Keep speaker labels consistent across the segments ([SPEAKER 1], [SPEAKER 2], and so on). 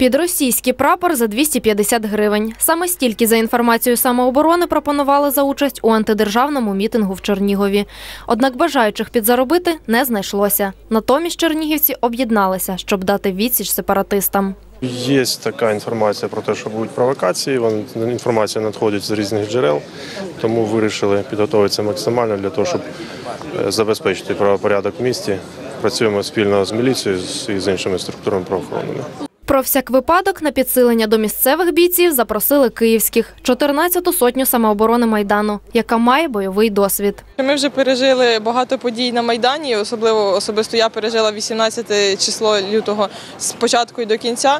[SPEAKER 1] Під російський прапор за 250 гривень. Саме стільки за інформацією самооборони пропонували за участь у антидержавному мітингу в Чернігові. Однак бажаючих підзаробити не знайшлося. Натомість чернігівці об'єдналися, щоб дати відсіч сепаратистам.
[SPEAKER 2] Є така інформація про те, що будуть провокації. Вон- Інформація надходить з різних джерел, тому вирішили підготуватися максимально для того, щоб е, забезпечити правопорядок в місті. Працюємо спільно з міліцією і з іншими структурами правоохоронними.
[SPEAKER 1] Про всяк випадок на підсилення до місцевих бійців запросили київських 14-ту сотню самооборони майдану, яка має бойовий досвід.
[SPEAKER 3] Ми вже пережили багато подій на Майдані, особливо особисто я пережила 18 число лютого з початку і до кінця.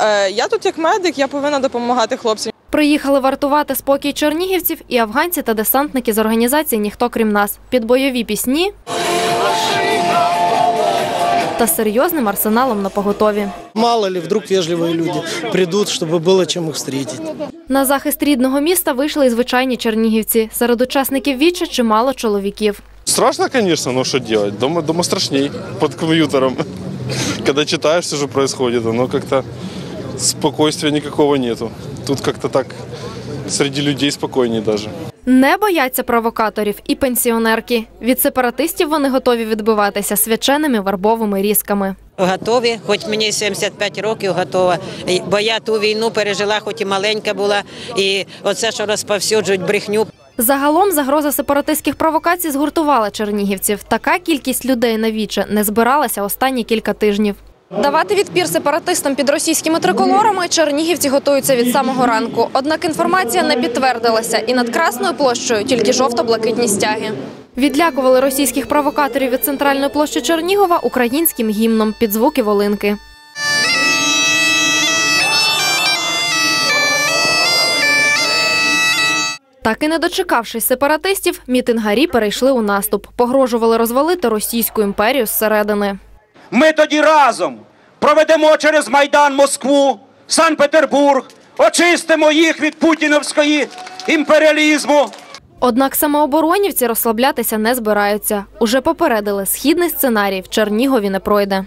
[SPEAKER 3] Е, Я тут як медик, я повинна допомагати хлопцям.
[SPEAKER 1] Приїхали вартувати спокій чернігівців і афганці та десантники з організації Ніхто крім нас під бойові пісні та серйозним арсеналом на поготові.
[SPEAKER 4] Мало ли, вдруг вежливые люди придут, чтобы было чем их встретить.
[SPEAKER 1] На захист рідного міста вийшли й звичайні чернігівці. Серед учасників віча чимало чоловіків.
[SPEAKER 2] Страшно, конечно, но что делать? Дома, дома страшней под компьютером. Когда читаешь, все же происходит, но как-то спокойствия никакого нету. Тут как-то так среди людей спокойней даже.
[SPEAKER 1] Не бояться провокаторів і пенсіонерки. Від сепаратистів вони готові відбиватися свяченими вербовими різками.
[SPEAKER 5] Готові, хоч мені 75 років готова, бо я ту війну пережила, хоч і маленька була, і оце, що розповсюджують брехню.
[SPEAKER 1] Загалом загроза сепаратистських провокацій згуртувала чернігівців. Така кількість людей на віче не збиралася останні кілька тижнів. Давати відпір сепаратистам під російськими триколорами чернігівці готуються від самого ранку. Однак інформація не підтвердилася, і над Красною площею тільки жовто-блакитні стяги. Відлякували російських провокаторів від центральної площі Чернігова українським гімном під звуки волинки. Так і не дочекавшись сепаратистів, мітингарі перейшли у наступ, погрожували розвалити російську імперію зсередини.
[SPEAKER 6] Ми тоді разом проведемо через Майдан Москву, Санкт-Петербург, очистимо їх від путіновської імперіалізму.
[SPEAKER 1] Однак самооборонівці розслаблятися не збираються. Уже попередили, східний сценарій в Чернігові не пройде.